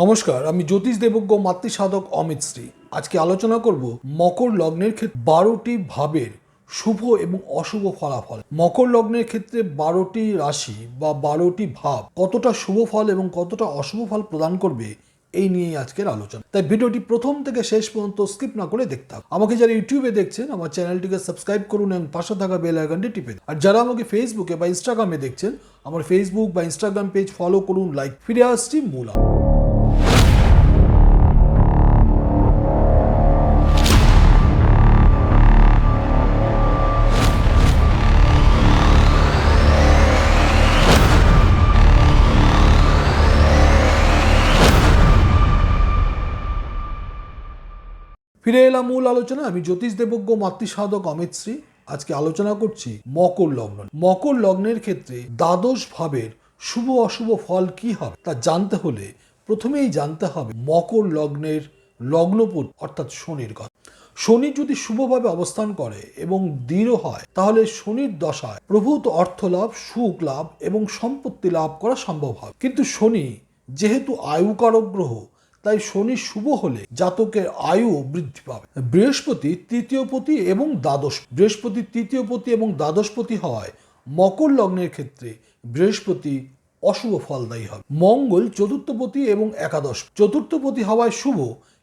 নমস্কার, আমি জ্যোতিষ দেবজ্ঞ মাতৃসাধক অমিত শ্রী। আজকে আলোচনা করব মকর লগ্নের ক্ষেত্রে বারোটি ভাবের শুভ এবং অশুভ ফলাফল। মকর লগ্নের ক্ষেত্রে বারোটি রাশি বা বারোটি ভাব কতটা শুভ ফল এবং কতটা অশুভ ফল প্রদান করবে এই নিয়েই আজকের আলোচনা। তাই ভিডিওটি প্রথম থেকে শেষ পর্যন্ত স্কিপ না করে দেখতে হবে আমাকে যারা ইউটিউবে দেখছেন, আমার চ্যানেলটিকে সাবস্ক্রাইব করুন এবং পাশে থাকা বেল আইকনটি টিপে দিন। আর যারা আমাকে ফেসবুকে বা ইনস্টাগ্রামে দেখছেন, আমার ফেসবুক বা ইনস্টাগ্রাম পেজ ফলো করুন লাইক ফিরে আসছি মূল ফিরে এলাম মূল আলোচনা আমি জ্যোতিষ দেবজ্ঞ, মাতৃসাধক অমিত শ্রী। আজকে আলোচনা করছি মকর লগ্ন মকর লগ্নের ক্ষেত্রে দ্বাদশ ভাবের শুভ অশুভ ফল কি হবে তা জানতে হলে প্রথমেই জানতে হবে মকর লগ্নের লগ্নপুর অর্থাৎ শনির কথা। শনি যদি শুভভাবে অবস্থান করে এবং দৃঢ় হয়, তাহলে শনির দশায় প্রভূত অর্থ লাভ সুখ লাভ এবং সম্পত্তি লাভ করা সম্ভব হবে। কিন্তু শনি যেহেতু আয়ুকারক গ্রহ তাই শনি শুভ হলে জাতকের আয়ু বৃদ্ধি পাবে। বৃহস্পতি তৃতীয় পতি এবং দ্বাদশ বৃহস্পতি তৃতীয় পতি এবং দ্বাদশপতি হওয়ায় মকর লগ্নের ক্ষেত্রে। বৃহস্পতি অশুভ ফলদায়ী হবে। মঙ্গল চতুর্থপতি এবং একাদশ চতুর্থপতি হওয়ায় শুভ,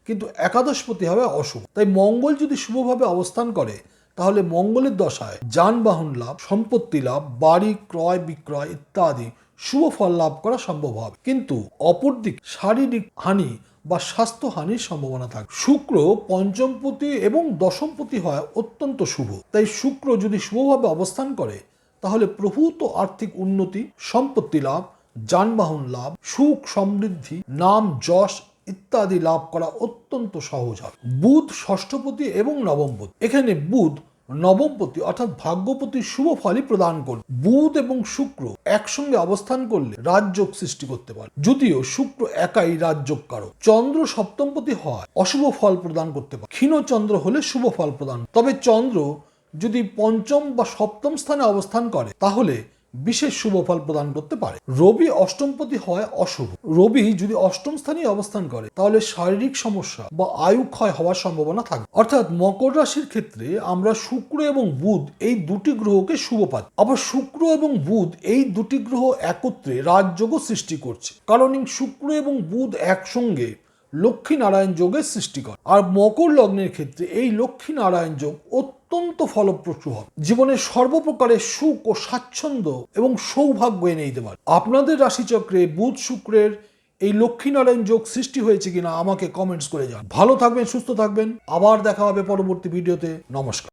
কিন্তু একাদশপতি হবে অশুভ। তাই মঙ্গল যদি শুভভাবে অবস্থান করে, তাহলে মঙ্গলের দশায় যানবাহন লাভ, সম্পত্তি লাভ, বাড়ি ক্রয় বিক্রয় ইত্যাদি শুভ ফল লাভ করা সম্ভব হবে। কিন্তু অপরদিক শারীরিক হানি বা স্বাস্থ্যহানির সম্ভাবনা থাকে। শুক্র পঞ্চমপতি এবং দশমপতি হয় অত্যন্ত শুভ। তাই শুক্র যদি শুভভাবে অবস্থান করে, তাহলে প্রভূত আর্থিক উন্নতি, সম্পত্তি লাভ, যানবাহন লাভ, সুখ সমৃদ্ধি, নাম যশ ইত্যাদি লাভ করা অত্যন্ত সহজ হয়। বুধ ষষ্ঠপতি এবং নবমপতি। এখানে বুধ নবমপতি অর্থাৎ ভাগ্যপতি শুভ ফলই প্রদান করবে বুধ এবং শুক্র একসঙ্গে অবস্থান করলে রাজযোগ সৃষ্টি করতে পারে। যদিও শুক্র একাই রাজযোগ কারক চন্দ্র সপ্তমপতি হয়, অশুভ ফল প্রদান করতে পারে। ক্ষীণ চন্দ্র হলে শুভ ফল প্রদান। তবে চন্দ্র যদি পঞ্চম বা সপ্তম স্থানে অবস্থান করে, তাহলে বিশেষ শুভ ফল প্রদান করতে পারে। রবি অষ্টমপতি হয় অশুভ। রবি যদি অষ্টম স্থানে অবস্থান করে, তাহলে শারীরিক সমস্যা বা আয়ু ক্ষয় হওয়ার সম্ভাবনা থাকবে অর্থাৎ মকর রাশির ক্ষেত্রে আমরা শুক্র এবং বুধ এই দুটি গ্রহকে শুভ পাই। আবার শুক্র এবং বুধ এই দুটি গ্রহ একত্রে রাজযোগও সৃষ্টি করছে। কারণ শুক্র এবং বুধ একসঙ্গে লক্ষ্মী নারায়ণ যোগের সৃষ্টি করে। আর মকর লগ্নের ক্ষেত্রে এই লক্ষ্মী নারায়ণ যোগ অত্যন্ত ফলপ্রসূ হবে। জীবনের সর্বপ্রকারের সুখ ও স্বাচ্ছন্দ্য এবং সৌভাগ্য এনে দিতে পারে। আপনাদের রাশিচক্রে বুধ শুক্রের এই লক্ষ্মীনারায়ণ যোগ সৃষ্টি হয়েছে কিনা আমাকে কমেন্টস করে যান ভালো থাকবেন, সুস্থ থাকবেন। আবার দেখা হবে পরবর্তী ভিডিওতে। নমস্কার।